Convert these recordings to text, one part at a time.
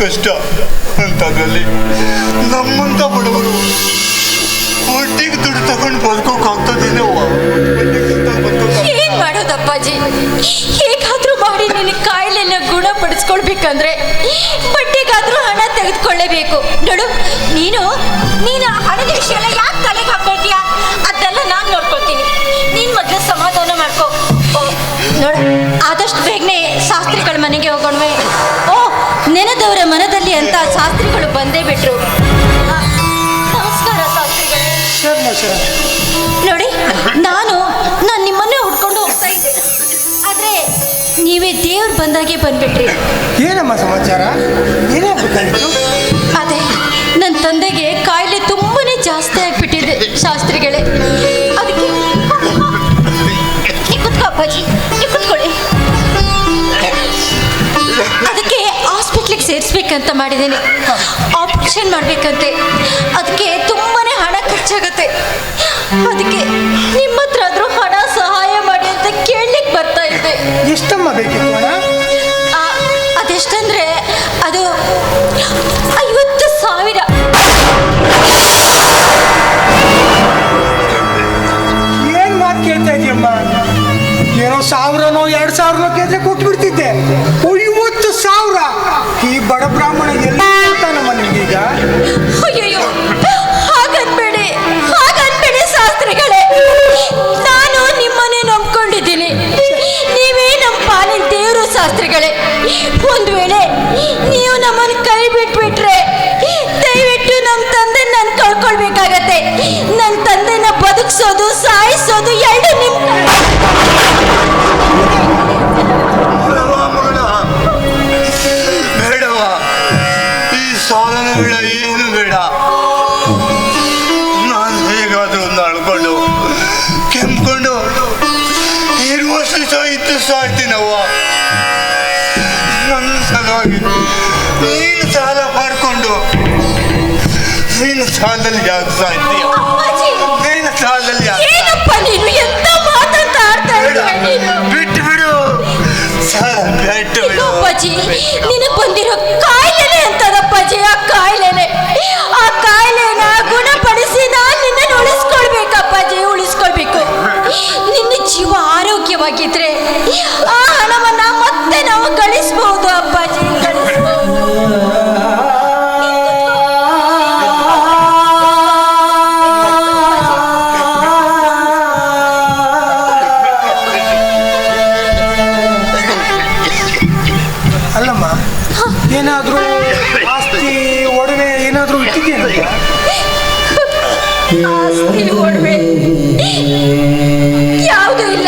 ಕಷ್ಟ ಅಂತದ್ರಲ್ಲಿ ನಮ್ಮಂತ ಬಡವರು ಒಟ್ಟಿಗೆ ದುಡ್ಡು ತಗೊಂಡು ಬದುಕೋಕ್ ಆಗ್ತದೇನವ್ವ ಏನ್ ಮಾಡೋದಪ್ಪಾಜಿ ಹೇಗಾದ್ರೂ ಮಾಡಿ ನಿನ್ನ ಕಾಯಿಲೆನ ಗುಣಪಡಿಸ್ಕೊಳ್ಬೇಕಂದ್ರೆ ಬಟ್ಟೆಗಾದ್ರೂ ಹಣ ತೆಗೆದುಕೊಳ್ಳೇಬೇಕು. ನೋಡು, ನೀನು ನೀನು ಹಣದ ವಿಷಯ ಎಲ್ಲ ಯಾಕೆ ತಲೆಗೆ ಹಾಕೊಳ್ತೀಯ ಅದೆಲ್ಲ ನಾನು ನೋಡ್ಕೊಳ್ತೀನಿ. ನೀನ್ ಮೊದಲು ಸಮಾಧಾನ ಮಾಡ್ಕೋ. ನೋಡು, ಆದಷ್ಟು ಬೇಗನೆ ಶಾಸ್ತ್ರಿಗಳ ಮನೆಗೆ ಹೋಗೋಣವೆ. ನೆನೆದವರ ಅಂತ ಶಾಸ್ತ್ರಿಗಳು ಬಂದೇ ಬಿಟ್ರು. ನಮಸ್ಕಾರ ಶಾಸ್ತ್ರಿಗಳೇ. ನೋಡಿ ನಾನು ನಾನು ನಿಮ್ಮನ್ನೇ ಹುಡ್ಕೊಂಡು ಹೋಗ್ತಾ ಇದ್ದೆ. ಆದ್ರೆ ನೀವೇ ದೇವ್ರು ಬಂದಾಗೆ ಬಂದ್ಬಿಟ್ರಿ. ಏನಮ್ಮ ಸಮಾಚಾರ? ಅದೇ ನನ್ನ ತಂದೆಗೆ ಕಾಯಿಲೆ ತುಂಬಾನೇ ಜಾಸ್ತಿ ಆಗ್ಬಿಟ್ಟಿದೆ ಶಾಸ್ತ್ರಿಗಳೇ. ಸೇರಿಸ್ಬೇಕಂತ ಮಾಡಿದ್ದೀನಿ. ಆಪರೇಷನ್ ಮಾಡ್ಬೇಕಂತೆ. ಅದಕ್ಕೆ ತುಂಬಾನೇ ಹಣ ಖರ್ಚಾಗತ್ತೆ. ಅದಕ್ಕೆ ನಿಮ್ಮ ಹತ್ರ ಆದ್ರೂ ಹಣ ಸಹಾಯ ಮಾಡಿ ಅಂತ ಕೇಳಲಿಕ್ಕೆ ಬರ್ತಾ ಇದ್ದೆ. ಎಷ್ಟಮ್ಮ ಬೇಕಿತ್ತು ಹಣ? ಆ, ಅದೆಷ್ಟಂದ್ರೆ ಅದು ಐವತ್ತು ಸಾವಿರ. ಏನ್ ಮಾತು ಕೇಳ್ತಾ ಇದೀಯಮ್ಮ? ಏನೋ ಸಾವಿರನೋ ಎರಡು ಸಾವಿರನೋ ಕೇಳಿದ್ರೆ ಕೊಟ್ಟು ಸಾಯಿಸೋದು ಎರಡು ಈ ಸಾಲನ ಏನು ಬೇಡ? ನಾನು ಹೇಗಾದ್ರೂ ಒಂದು ಅಳ್ಕೊಂಡು ಕೆಂಪ್ಕೊಂಡು ಇರುವಷ್ಟು ಇದ್ದು ಸಾಯ್ತೀನವ್ವ. ನನ್ನ ಸಲುವಾಗಿ ನೀನು ಸಾಲ ಮಾಡಿಕೊಂಡು, ನೀನು ಸಾಲದಲ್ಲಿ ಯಾಕೆ ಸಾಯ್ತೀಯ. ಅಪ್ಪಾಜಿ ನಿನಗ್ ಬಂದಿರೋ ಕಾಯಿಲೆ ಅಂತದಪ್ಪಾಜಿ ಆ ಕಾಯಿಲೆನೆ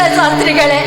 ಯಾವುದು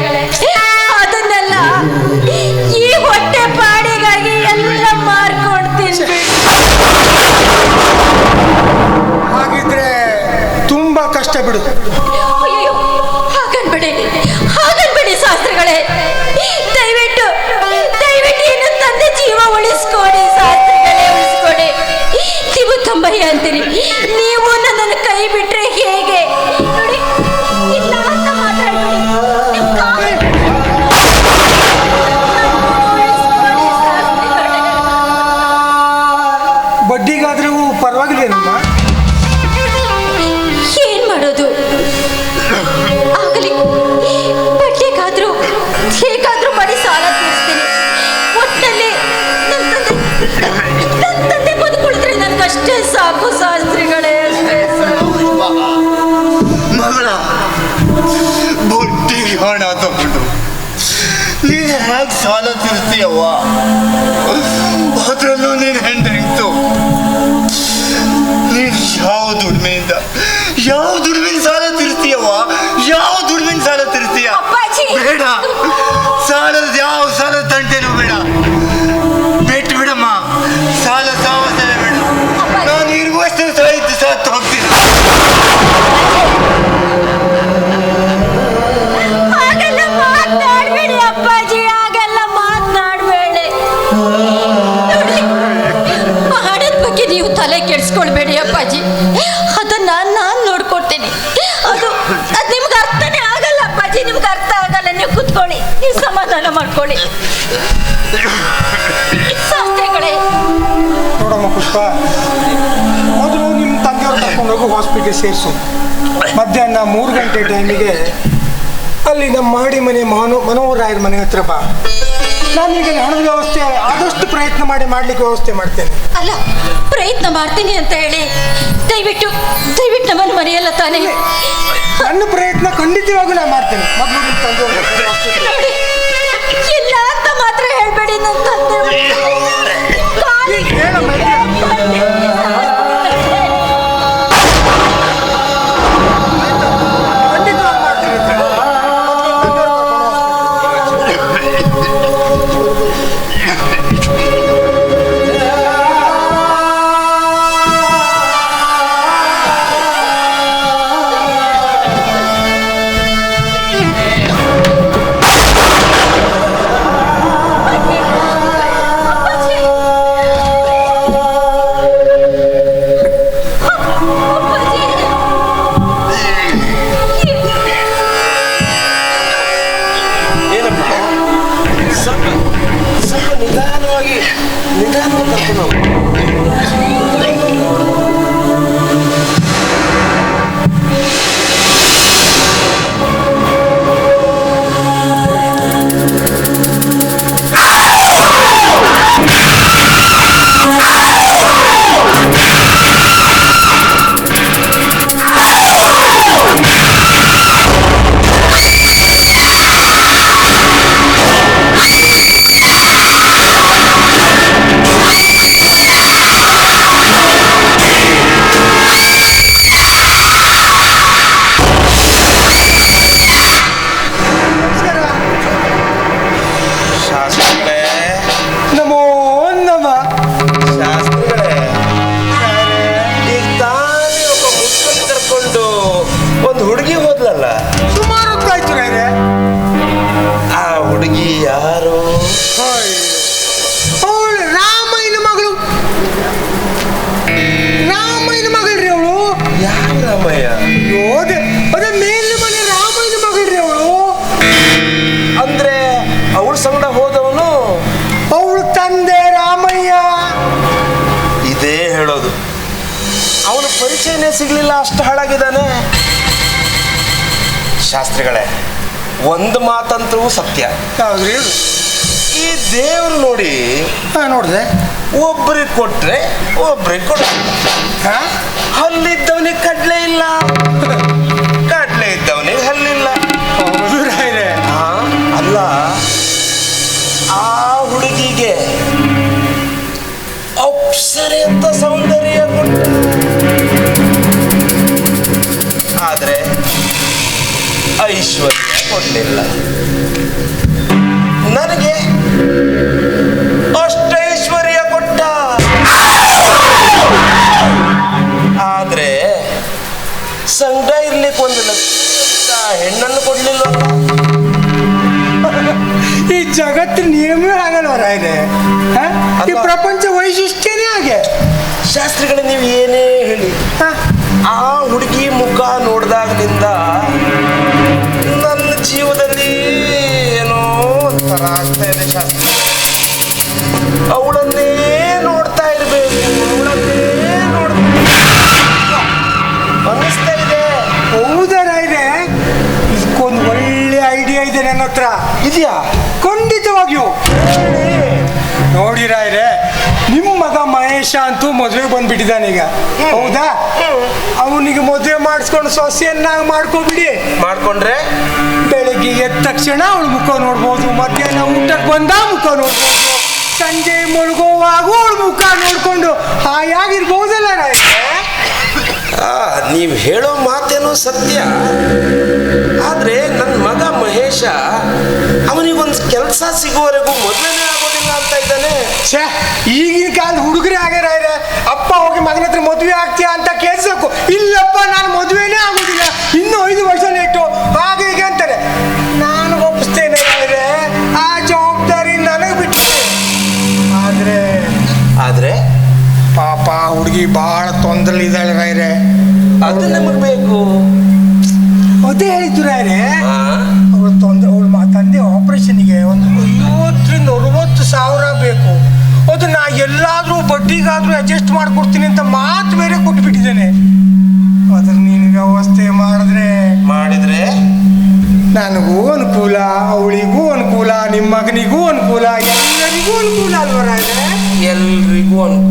ಸಾಲ ತೀರಿಸ್ತೀಯವ್ವ ಅದರಲ್ಲೂ ನೀನು ಹೆಂಡ್ರಿಂತು ಸಮಾಧಾನ ಮಾಡ್ಕೊಳ್ಳಿ. ನೋಡಮ್ಮ ಪುಷ್ಪ ಮೊದಲು ನಿಮ್ಮ ತಂದೆಯವ್ರು ಕರ್ಕೊಂಡೋಗಿ ಹಾಸ್ಪಿಟಲ್ ಸೇರಿಸು. ಮಧ್ಯಾಹ್ನ ಮೂರು ಗಂಟೆ ಟೈಮಿಗೆ ಅಲ್ಲಿ ನಮ್ಮ ಮಹಡಿ ಮನೆ ಮನೋ ಮನೋಹರಾಯರ ಮನೆ ಹತ್ರ ಬಾ. ನಾನೀಗ ಹಣದ ವ್ಯವಸ್ಥೆ ಆದಷ್ಟು ಪ್ರಯತ್ನ ಮಾಡಿ ಮಾಡ್ಲಿಕ್ಕೆ ವ್ಯವಸ್ಥೆ ಮಾಡ್ತೇನೆ. ಅಲ್ಲ ಪ್ರಯತ್ನ ಮಾಡ್ತೀನಿ ಅಂತ ಹೇಳಿ ದಯವಿಟ್ಟು ದಯವಿಟ್ಟು ನಮ್ಮನ್ನು ಮನೆಯಲ್ಲ ತಾನೇ? ನನ್ನ ಪ್ರಯತ್ನ ಖಂಡಿತವಾಗೂ ನಾನು ಮಾಡ್ತೇನೆ. ಮೊದಲು ನಿಮ್ಮ ತಂದೆಯವ್ರು ಅಷ್ಟು ಹಾಳಾಗಿದ್ದಾನೆ. ಶಾಸ್ತ್ರಿಗಳೇ ಒಂದು ಮಾತಂತೂ ಸತ್ಯ. ಯಾವ್ದ್ರಿ ಈ ದೇವ್ರು ನೋಡಿ ಹಾ ನೋಡಿದೆ. ಒಬ್ರಿಗೆ ಕೊಟ್ರೆ ಒಬ್ರಿಗೆ ಕೊಡ ಹಲ್ಲಿದ್ದವನಿಗೆ ಕಡ್ಲೆ ಇಲ್ಲ. ಕಡ್ಲೆ ಇದ್ದವನಿಗೆ ಹಲ್ಲಿಲ್ಲ ಅಲ್ಲ ಆ ಹುಡುಗಿಗೆ ಅಪ್ಸರೆ ಅಂತ ಸೌಂದರ್ಯ ಕೊಡ್ಲಿಲ್ಲ. ನನಗೆ ಅಷ್ಟೈಶ್ವರ್ಯ ಕೊಟ್ಟ. ಆದ್ರೆ ಸಂಘ ಇರ್ಲಿಕ್ಕೆ ಒಂದು ಲಕ್ಷ ಹೆಣ್ಣನ್ನು ಕೊಡ್ಲಿಲ್ಲ ಈ ಜಗತ್ತಿನ ನಿಯಮವೇ ಆಗಲ್ವರ ಇದೆ? ಈ ಪ್ರಪಂಚ ವೈಶಿಷ್ಟ್ಯನೇ ಹಾಗೆ. ಶಾಸ್ತ್ರಿಗಳು ನೀವು ನನ್ನ ಹತ್ರ ಇದೆಯಾ? ಖಂಡಿತವಾಗಿಯೂ. ನೋಡಿ ರಾಯ್ರೆ ನಿಮ್ಮ ಮಗ ಮಹೇಶ ಅಂತೂ ಮದುವೆ ಬಂದ್ಬಿಟ್ಟಿದ್ದಾನೆ ಈಗ. ಹೌದಾ? ಅವನಿಗೆ ಮದುವೆ ಮಾಡಿಸ್ಕೊಂಡು ಸೊಸೆಯನ್ನ ಮಾಡ್ಕೊಬಿಡಿ. ಮಾಡ್ಕೊಂಡ್ರೆ? ಬೆಳಿಗ್ಗೆ ಎದ್ದ ತಕ್ಷಣ ಅವಳು ಮುಖ ನೋಡ್ಬೋದು ಮಧ್ಯಾಹ್ನ ಊಟಕ್ಕೆ ಬಂದ ಮುಖ ನೋಡ್ಬೋದು. ಸಂಜೆ ಮುಳುಗುವಾಗ ಅವಳು ಮುಖ ನೋಡ್ಕೊಂಡು ಹಾಯಾಗಿರ್ಬೋದಲ್ಲ ಆ ನೀವು ಹೇಳೋ ಮಾತೇನೋ ಸತ್ಯ. ಆದ್ರೆ ನನ್ನ ಮಗ ಮಹೇಶ ಅವನಿಗೊಂದು ಕೆಲಸ ಸಿಗುವವರೆಗೂ ಮದುವೆನೇ ಆಗೋದಿಲ್ಲ ಅಂತ ಇದ್ದಾನೆ. ಛೇ ಈಗಿನ ಕಾಲದ ಹುಡುಗರೇ ಆಗ್ಯಾರ ಇವ್ರೆ. ಅಪ್ಪ ಹೋಗಿ ಮಗನ ಹತ್ರ ಮದುವೆ ಆಗ್ತೀಯಾ ಅಂತ ಕೇಳಿಸ್ಬೇಕು ಇಲ್ಲಪ್ಪ ನಾನು ಮದುವೆನೇ ಆಗೋದಿಲ್ಲ. ಇನ್ನೂ ಐದು ವರ್ಷ ಲೇಟು ಹಾಗೆ ಹೀಗೆ ಅಂತಾರೆ. ನಾನು ಒಪ್ಪಿಸ್ತೇನೆ ಇವ್ರೆ. ಆ ಜವಾಬ್ದಾರಿ ನನಗೆ ಬಿಟ್ಟು ಆದ್ರೆ ಆದ್ರೆ? ಪಾಪ ಹುಡುಗಿ ಬಹಳ ತೊಂದರೆ ಇದ್ದಾಳೆ ರಾಯ್ರೆ ಅದು ನಮಗ್ ಬೇಕು. ಅದೇ ಹೇಳಿದ್ರು ರಾಯ್ರೆ ಆ? ನಾ ಎಲ್ಲಾದರೂ ಬಡ್ಡಿಗಾದರೂ ಅಡ್ಜಸ್ಟ್ ಮಾಡಿಕೊಡ್ತೀನಿ ಅಂತ ಮಾತು ಬೇರೆ ಕೊಟ್ಬಿಟ್ಟಿದ್ದೇನೆ. ಅದ್ರ ನೀನು ವ್ಯವಸ್ಥೆ ಮಾಡಿದ್ರೆ ಮಾಡಿದ್ರೆ? ನನಗೂ ಅನುಕೂಲ ಅವಳಿಗೂ ಅನುಕೂಲ ನಿಮ್ಮ ಮಗನಿಗೂ ಅನುಕೂಲ ಎಲ್ಲರಿಗೂ ಅನುಕೂಲ ಅಲ್ವ ರಾಯ್ರೆ ಎಲ್ರಿಗೂ ಅನುಕೂಲ.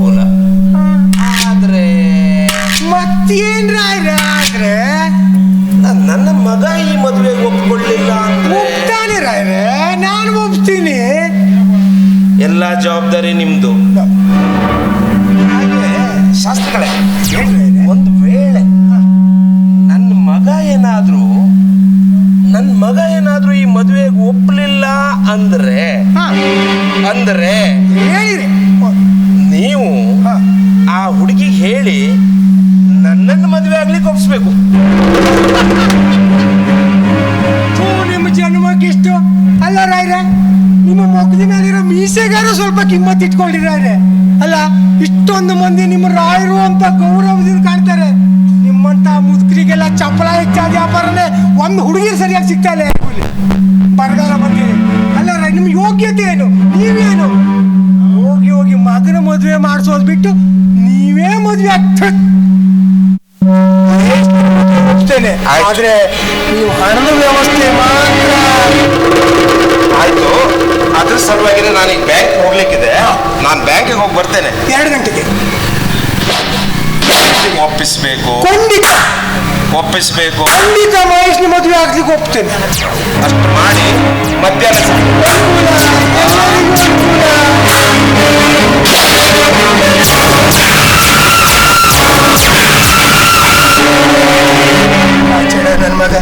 ಜವಾಬ್ದಾರಿ ನಿಮ್ದು. ಹಾಗೆ ಶಾಸ್ತ್ರಗಳೇ. ಒಂದು ಒಂದು ಹುಡುಗಿರು ಸರಿಯಾಗಿ ಸಿಗ್ತಾ ಇಲ್ಲ ಇಲ್ಲಿ. ಬರಗಾಲ ಬಂದಿದೆ. ಅಲ್ಲ ನಿಮ್ಮ ಯೋಗ್ಯತೆ ಏನು? ನೀವೇನು? ಹೋಗಿ ಹೋಗಿ ಮಗನ ಮದುವೆ ಮಾಡಿಸೋದು ಬಿಟ್ಟು ನೀವೇ ಮದುವೆ ಆಗ್ತದೆ ಒಪ್ತೇನೆ ಆದ್ರೆ ನೀವು ಹಣದ ವ್ಯವಸ್ಥೆ ಮಾತ್ರ. ಆಯ್ತು. ಅದ್ರ ಸಲುವಾಗಿ ನಾನೀಗ ಬ್ಯಾಂಕ್ ಹೋಗ್ಲಿಕ್ಕಿದೆ. ನಾನು ಬ್ಯಾಂಕಿಗೆ ಹೋಗಿ ಬರ್ತೇನೆ. ಎರಡು ಗಂಟೆಗೆ. ಒಪ್ಪಿಸ್ಬೇಕು ಖಂಡಿತ. ಒಪ್ಪಿಸ್ಬೇಕು. ಖಂಡಿತ ಮಹೇಶ್ನ ಮದುವೆ ಆಗ್ಲಿಕ್ಕೆ ಒಪ್ತೇನೆ. ಅಷ್ಟು ಮಾಡಿ ಮಧ್ಯಾಹ್ನ ಸಿಗ್ತೀನಿ. ನನ್ನ ಮಗ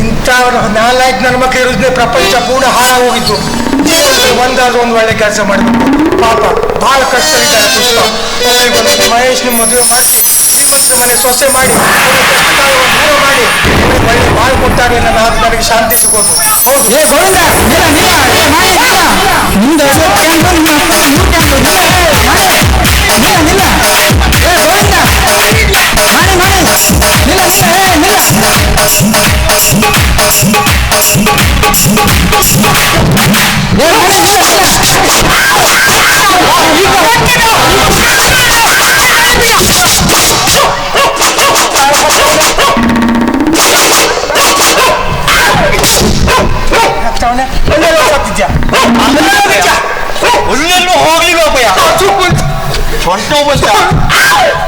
ಇಂಥ ನಾಲ್ಕು ನನ್ನ ಮಗ ಇರೋದನ್ನೇ ಪ್ರಪಂಚ ಪೂರ್ಣ ಹಾಳಾಗೋಗಿತ್ತು ಒಂದಾದ್ರೂ ಒಂದು ಒಳ್ಳೆ ಕೆಲಸ ಮಾಡಬೇಕು ಪಾಪ ಬಹಳ ಕಷ್ಟವಿದ್ದಾರೆ ಪುಷ್ಪ. ಒಬ್ಬರಿಗೊಂದು ಮಹೇಶ್ನ ಮದುವೆ ಮಾಡಿಸಿ ಶ್ರೀಮಂತರ ಮನೆ ಸೊಸೆ ಮಾಡಿ ಕೊಟ್ಟಾಗ ನನ್ನ ಆತ್ಮನಿಗೆ ಶಾಂತಿ ಸಿಗೋದು. ಹೌದು ಹೇ ಗೋವಿಂದ ನಿಲ್ಲ ನಿಲ್ಲ ನಿಂದು ಬಂತ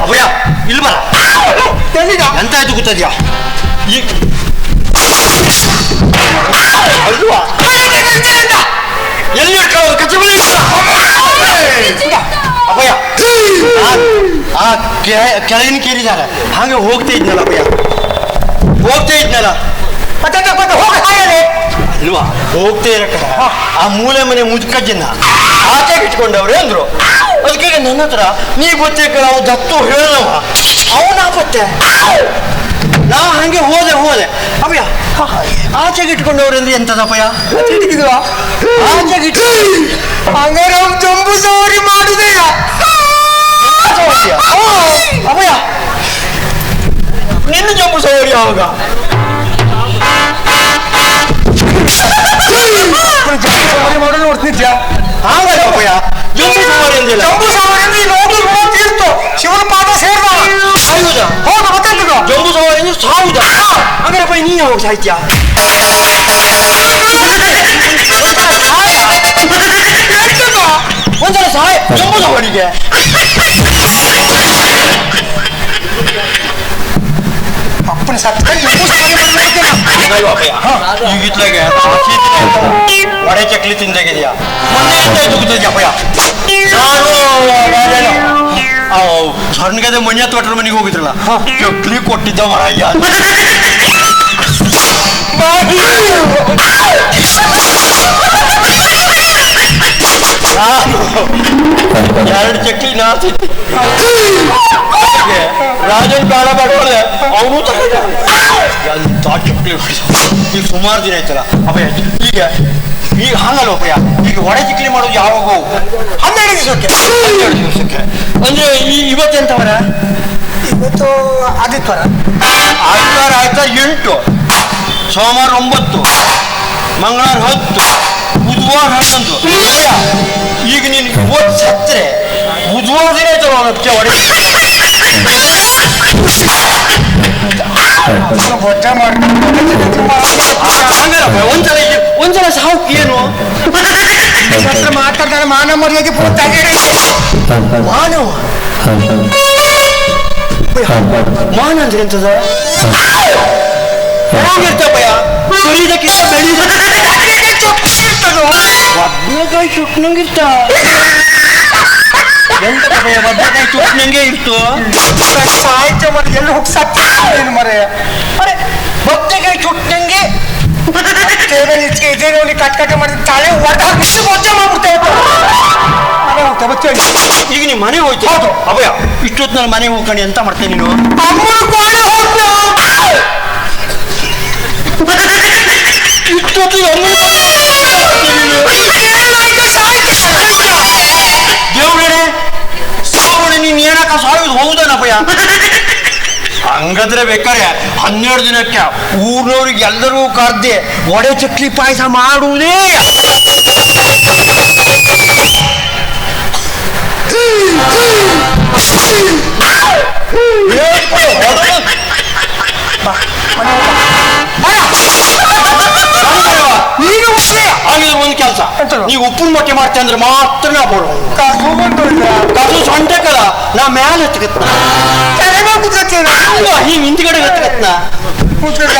ಅಪ್ಪಯ್ಯ ಇಲ್ಲಿ ಬರ ಎಲ್ಲಿಗ ಎಂತ ಆಯ್ತು ಗೊತ್ತದ್ಯಾ ಈ ಅಲ್ವಾ? ಎಲ್ಲಿ ಅಪ್ಪಯ್ಯ ಆ ಕೆ- ಕೆಳಗಿನ ಕೇರಿದ್ದಾರೆ ಹಾಗೆ ಹೋಗ್ತಾ ಇದ್ನಲ್ಲ ಅಪ್ಪಯ್ಯ ಹೋಗ್ತಾ ಇದ್ನಲ್ಲ. ಅಲ್ವಾ? ಹೋಗ್ತಾ ಇರಕ್ಕ. ಆ ಮೂಲೆ ಮನೆ ಮುದುಕಜ್ಜನ್ನ ಆಚೆ ಇಟ್ಕೊಂಡವ್ರೆ ಅಂದ್ರು. ಅದಕ್ಕೆ ನನ್ನ ಹತ್ರ ನೀ ಗೊತ್ತೇ ನಾವು ಅವ್ ದತ್ತು ಹೇಳವ ಅವನ ಬತ್ತೆ ನಾ ಹಂಗೆ ಹೋದೆ ಹೋದೆ. ಅಭಯ ಆಚೆಗೆ ಇಟ್ಕೊಂಡವ್ರೆ ಅಂದ್ರೆ ಎಂತದಪ್ಪಯ್ಯ ಆಚೆಗೆ ಇಟ್ಟು ಹಂಗಾರೆ ಅವ್ನು ಜಂಬು ಸವಾರಿ ಮಾಡುದೇಯ ಅಭಯ? ನಿನ್ನ ಜಂಬು ಸವಾರಿ ಯಾವಾಗ? ಜಂಬು ಸವಾರಿ ಮಾಡೋ ನೋಡ್ತಿದ್ಯಾ? ಹಾಗಲ್ಲ ಅಪ್ಪಯ್ಯ ಜಂಬು ಸವಾರಿ ಅಂದಿಲ್ಲ ಜಂಬು ಸವಾರಿ ಅಂದ್ರೆ ಇಲ್ಲಿ ಹೋಗಿ ಗುಣ ತೀರ್ತು ಶಿವನ ಪಾದ ಸೇರ್ದ ಹೌದಾ ಹೌದು ಗೊತ್ತಾಯ್ತು ಜಂಬು ಸವಾರಿ ಅಂದ್ರೆ ಸಾವುದಾ ಹಂಗಾರಪ್ಪ ನೀ ಯಾವಾಗ ಸಾಹಿತ್ಯ ಒಂದ್ಸಲ ಸಹಾಯ ಜಂಬು ಸವಾರಿಗೆ ಅಪ್ಪ ಉಪ್ಪನ ಸತ್ತ ಅಯ್ಯೋ ಅಪ್ಪಯ್ಯ ಈಗ ಇತ್ಲಾಗೆ ವಡೆ ಚಕ್ಲಿ ತಿಂದಾಗಿದೆಯಾ? ಸಣ್ಣಗದೆ ಮನೆ ತೋಟದ ಮನೆಗೆ ಹೋಗಿದ್ರಲ್ಲ ಚಕ್ಲಿ ಕೊಟ್ಟಿದ್ದ ಮರಯ್ಯ. ಎರಡು ಚಕ್ಲಿ ನಾ ತಿಂದೆ. ಹಾಗೆ ರಾಜನ್ ಬೇಡ ಬೇಡ ಅವನು ತಗೊಂಡ ಎಂತ ಚಕ್ಲಿ ಈಗ ಸುಮಾರು ದಿನ ಆಯ್ತಲ್ಲ ಅಪ್ಪಯ್ಯ ಈಗ ಈಗ ಹಂಗಲ್ಲ ಅಪ್ಪಯ್ಯ ಈಗ ಒಡೆ ಚಕ್ಲಿ ಮಾಡೋದು ಯಾವಾಗ ಹನ್ನೆರಡು ದಿವಸಕ್ಕೆ ಹನ್ನೆರಡು ದಿವಸಕ್ಕೆ ಅಂದ್ರೆ ಈ ಇವತ್ತೆಂತವರ ಇವತ್ತು ಆದಿತ್ಯವಾರ ಆಯ್ತಾರ ಆಯ್ತಾರ ಎಂಟು ಸೋಮವಾರ ಒಂಬತ್ತು ಮಂಗಳವಾರ ಹತ್ತು ಬುಧವಾರ ಹನ್ನೊಂದು ಅಯ್ಯ, ಈಗ ನೀನು ಇವತ್ತು ಸತ್ತರೆ ಬುಧವಾರ ದಿನ ಆಯ್ತಲ್ಲ ಅವನಕ್ಕೆ ಒಡೆ ಬೊಜ್ಜ ಮಾಡ್ಕೊಂಡು ಹಂಗಾರಪ್ಪ ಒಂದ್ಸಲ ಇಲ್ಲಿ- ಒಂದ್ಸಲ ಸಾವು ಏನು? ಹತ್ರ ಮಾತಾಡ್ತಾರೆ ಮಾನವ ಮರ್ಯಾದೆ ಪೂರ್ತಿ ಮಾನವ? ಮಾನ ಅಂದ್ರೆ ಎಂತದ? ಹೇಗಿರ್ತಪ್ಪಯ್ಯ ಸುರಿದಕ್ಕಿಂತ ಬದ್ನೆಕಾಯಿ ಬದ್ನೆಕಾಯಿ ಚುಟ್ನಂಗೆ ಇತ್ತು ಸಾಹಿತ್ಯ ಮಾಡಿ ಎಲ್ಲಿ ಹೋಗಿ ಸತ್ತ ಮರೆ ಅರೆ ಬದ್ನೆಕಾಯಿ ಚುಟ್ನಂಗೆ ಇದೇ ನೋಡಿ ಕಟ್ ಕಟ್ ಮಾಡಿ ತಲೆ ಒಟ್ಟ ಹಾಕಿ ಬೊಜ್ಜ ಮಾಡ್ಬಿಡ್ತೇವೆ ಮನೆ ಹೋಗ್ತಾ ಈಗ ನೀ ಮನೆ ಹೋಯ್ತು? ಅಭಯ ನಾನು ಮನೆ ಹೋಗ್ಕೊಂಡು ಎಂತ ಮಾಡ್ತೇನೆ ನೀನು. ಅಮ್ಮನ ಗೋಡೆ ಇಷ್ಟೊತ್ತು ಅಮ್ಮನ ದೇವ್ರೇ ಸಾವಣ ನೀನ್ ಏನಕ್ಕ ಸಾಯೋದು ಹೌದನಪ್ಪಯ್ಯ ಹಂಗಂದ್ರೆ ಬೇಕಾರೆ ಹನ್ನೆರಡು ದಿನಕ್ಕೆ ಊರ್ನವ್ರಿಗೆ ಎಲ್ಲರೂ ಕರ್ದೆ ಒಡೆ ಚಕ್ಲಿ ಪಾಯಸ ಮಾಡುವುದೇ ನೀನು ಆಮೇಲೆ ಒಂದು ಕೆಲಸ ನೀವು ಉಪ್ಪಿನ ಮೊಟ್ಟೆ ಮಾಡ್ತೇವೆ ಅಂದ್ರೆ ಮಾತ್ರ ನಾ ಬೋಳು ಕಸು ಸೊಂಟಕ್ಕದ ನಾ ಮ್ಯಾಲ ಹತ್ಕತ್ನ ಹಿಂಗ್ ಹಿಂದ್ಗಡೆ ಹತ್ಕತ್ನ ಕೂತ್ಕಲ್ಲ